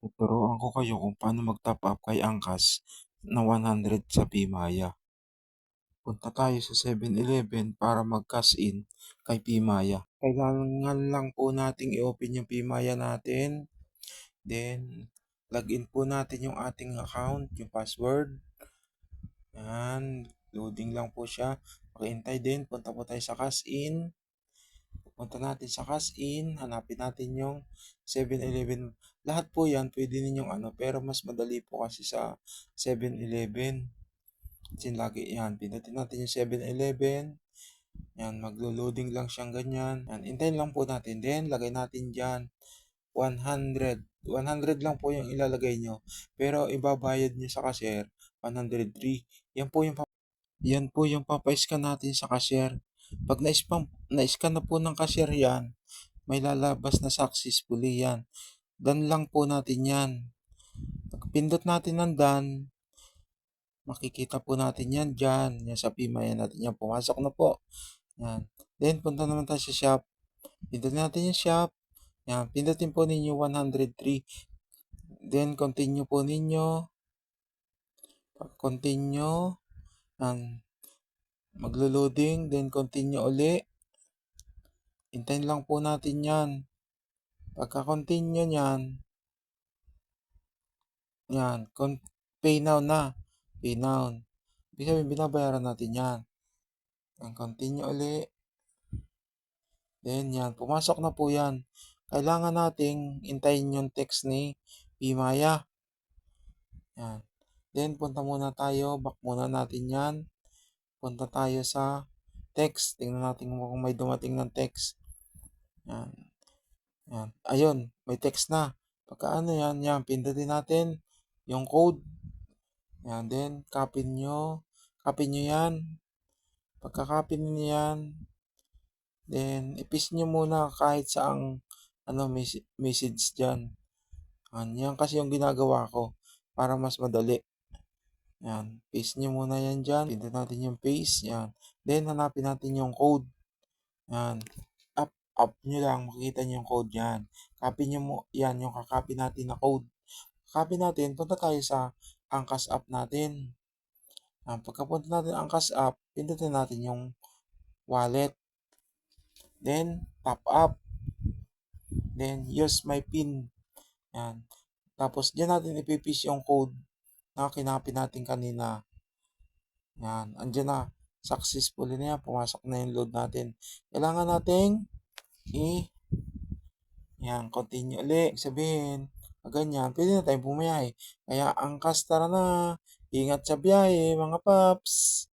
Tuturuan ko kayo kung paano mag-top up kay Angkas na 100 sa Pimaya. Punta tayo sa 7-Eleven para mag-cash in kay Pimaya. Kailangan lang po nating i-open yung Pimaya natin. Then, login po natin yung ating account, yung password. Yan, loading lang po siya. Pakihintay din, punta po tayo sa cash in. Punta natin sa cash in, hanapin natin yung 7-Eleven. Lahat po yan, pwede ninyong ano, pero mas madali po kasi sa 7-Eleven. Kasi lagi yan, pindutin natin yung 7-Eleven. Yan, maglo-loading lang siyang ganyan. Yan, hintayin lang po natin. Then, lagay natin dyan 100. 100 lang po yung ilalagay nyo. Pero ibabayad nyo sa cashier 103. Yan po yung yan po yung papascan natin sa cashier. Pag na-scan, na-scan na po ng cashier yan, may lalabas na successfully yan. Dan lang po natin yan. Pag pindot natin ng dan, makikita po natin yan dyan. Yan sa Pimaya natin yan. Pumasok na po. Yan. Then, punta naman tayo sa shop. Pindutin natin yung shop. Yan. Pindutin po ninyo 103. Then, continue po ninyo. Pag continue, yan. Maglo-loading, then continue uli. Hintayin lang po natin yan. Pagka-continue niyan, yan, pay now na. Pay now. Ibig sabihin, binabayaran natin yan. Yan, continue uli. Then, yan, pumasok na po yan. Kailangan nating intayin yung text ni Pimaya. Yan. Then, punta muna tayo. Back muna natin yan. Punta tayo sa text. Tingnan natin kung may dumating ng text. Yan. Yan. Ayun, may text na. Pagka ano yan, yan, pindutin natin yung code. Yan, then, copy nyo. Copy nyo yan. Pagka-copy nyo yan, then, ipis nyo muna kahit saang ano, mes- message dyan. Yan, yan kasi yung ginagawa ko para mas madali. Yan, paste nyo muna yan dyan. Pindutin natin yung paste. Yan. Then, hanapin natin yung code. Yan. Up, up nyo lang. Makikita nyo yung code yan. Copy nyo mo. Yan, yung kakopy natin na code. Copy natin. Punta tayo sa Angkas app natin. Yan. Pagkapunta natin Angkas app, pindutin natin yung wallet. Then, top up. Then, use my pin. Yan. Tapos, dyan natin ipipish yung code na kinapin natin kanina. Yan. Andyan na. Successfully na yan. Pumasok na yung load natin. Kailangan nating i yan, continue ulit. Sabihin, ganyan, pwede na tayong bumiyahe. Kaya angkas tara na. Ingat sa biyahe, mga paps.